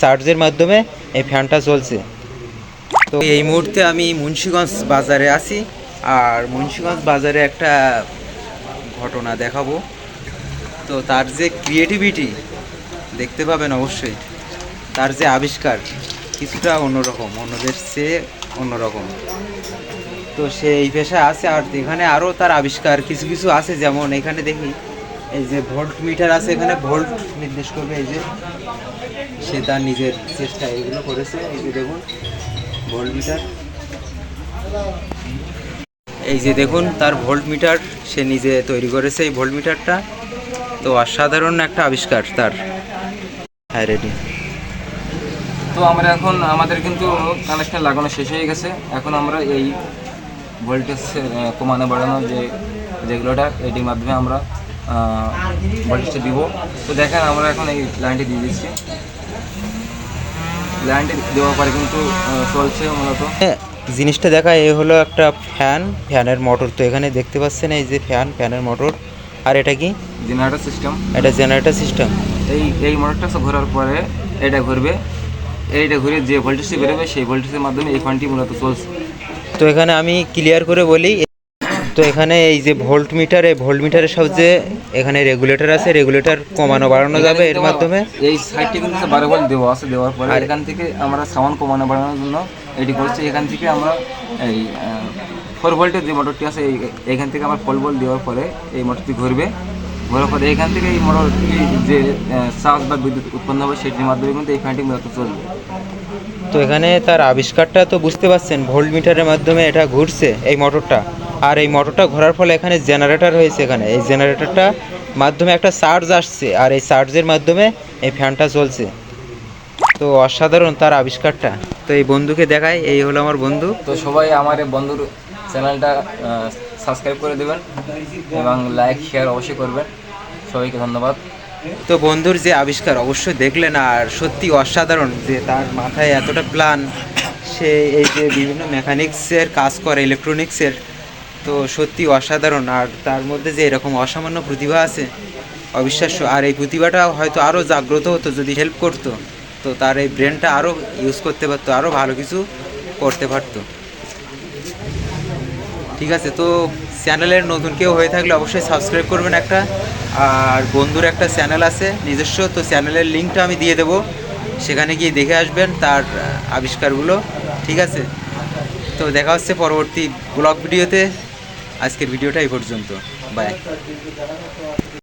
চার্জের মাধ্যমে এই ফ্যানটা চলছে। তো এই মুহূর্তে আমি মুন্সীগঞ্জ বাজারে আছি আর মুন্সিগঞ্জ বাজারে একটা ঘটনা দেখাবো। তো তার যে ক্রিয়েটিভিটি দেখতে পাবেন অবশ্যই। তার যে আবিষ্কার, কিছুটা অন্যরকম, অন্যদের চেয়ে অন্যরকম। তো সে এই পেশায় আছে আর এখানে আরও তার আবিষ্কার, কিছু কিছু আছে যেমন এখানে দেখি। এই যে ভোল্ট মিটার আছে এখানে ভোল্ট নির্দেশ করবে এই যে। সে তার নিজের চেষ্টা এগুলো করেছে, এই যে দেখুন ভোল্ট মিটার এই যে দেখুন, তার ভোল্ট মিটার সে নিজে তৈরি করেছে এই ভোল্ট মিটারটা তো অসাধারণ একটা আবিষ্কার তার। হ্যাঁ রেডি তো আমরা এখন, আমাদের কিন্তু কানেকশন লাগানো শেষ হয়ে গেছে। এখন আমরা এই ভোল্টেজ কমানো, বাড়ানো যে, যেগুলোটা, এটির মাধ্যমে আমরা ভোল্টেজটা দিব। তো দেখেন আমরা এখন এই লাইনটি দিয়ে দিচ্ছি। লাইনটি দেওয়ার পরে কিন্তু চলছে মূলত। জিনিসটা দেখা এ হলো একটা ফ্যান ফ্যানের মোটর তো এখানে দেখতে পাচ্ছেন এই যে ফ্যান ফ্যানের মোটর আর এটা কি? জেনারেটর সিস্টেম এটা জেনারেটর সিস্টেম এই এই মোটরটা ঘোরার পরে এটা ঘুরবে। এইটা ঘুরে যে ভোল্টেজটি বেরোবে সেই ভোল্টেজের মাধ্যমে এই ফ্যানটি মূলত চলছে। তো এখানে আমি ক্লিয়ার করে বলি তো এখানে এই যে ভোল্ট মিটার এই ভোল্ট মিটারের সাহায্যে এখানে রেগুলেটর আছে রেগুলেটর কমানো বাড়ানো যাবে এর মাধ্যমে? এই সাইডটি কিন্তু বারো ভোল্ট দেওয়া আছে দেওয়ার পরে আর- এখান থেকে আমরা সাউন্ড কমানো বাড়ানোর জন্য এটি করছি। এখান থেকে আমরা এই ফোর ভোল্টের যে মোটরটি আছে এখান থেকে আমরা ফোর ভোল্ট দেওয়ার পরে এই মোটরটি ঘুরবে। ঘোরার পরে এখান থেকে এই মোটরটি যে চার্জ বা বিদ্যুৎ উৎপন্ন হবে সেটির মাধ্যমে কিন্তু এই ফ্যানটি মূলত চলবে। তো এখানে তার আবিষ্কারটা তো বুঝতে পারছেন ভোল্ট মিটারের মাধ্যমে এটা ঘুরছে এই মোটরটা আর এই মোটরটা ঘোরার ফলে এখানে জেনারেটর হয়েছে এখানে। এই জেনারেটরটা মাধ্যমে একটা চার্জ আসছে আর এই চার্জের মাধ্যমে এই ফ্যানটা চলছে তো অসাধারণ তার আবিষ্কারটা। তো এই বন্ধুকে দেখায় এই হলো আমার বন্ধু। তো সবাই আমার এই বন্ধুর চ্যানেলটা সাবস্ক্রাইব করে দেবেন এবং লাইক শেয়ার অবশ্যই করবেন। সবাইকে ধন্যবাদ। তো বন্ধুর যে আবিষ্কার অবশ্যই দেখলেন আর সত্যি অসাধারণ যে তার মাথায় এতটা প্ল্যান সে এই যে বিভিন্ন মেকানিক্সের কাজ করে ইলেকট্রনিক্সের তো সত্যি অসাধারণ। আর তার মধ্যে যে এরকম অসামান্য প্রতিভা আছে, অবিশ্বাস্য। আর এই প্রতিভাটা হয়তো আরও জাগ্রত হতো যদি হেল্প করতো। তো তার এই ব্রেনটা আরও ইউজ করতে পারতো আরও ভালো কিছু করতে পারতো। ঠিক আছে, তো চ্যানেলের নতুন কেউ হয়ে থাকলে অবশ্যই সাবস্ক্রাইব করবেন একটা। আর বন্ধুর একটা চ্যানেল আছে নিজস্ব, তো চ্যানেলের লিঙ্কটা আমি দিয়ে দেবো। সেখানে গিয়ে দেখে আসবেন তার আবিষ্কারগুলো। ঠিক আছে, তো দেখা হচ্ছে পরবর্তী ব্লগ ভিডিওতে আজকের ভিডিওটা এই পর্যন্ত। বাই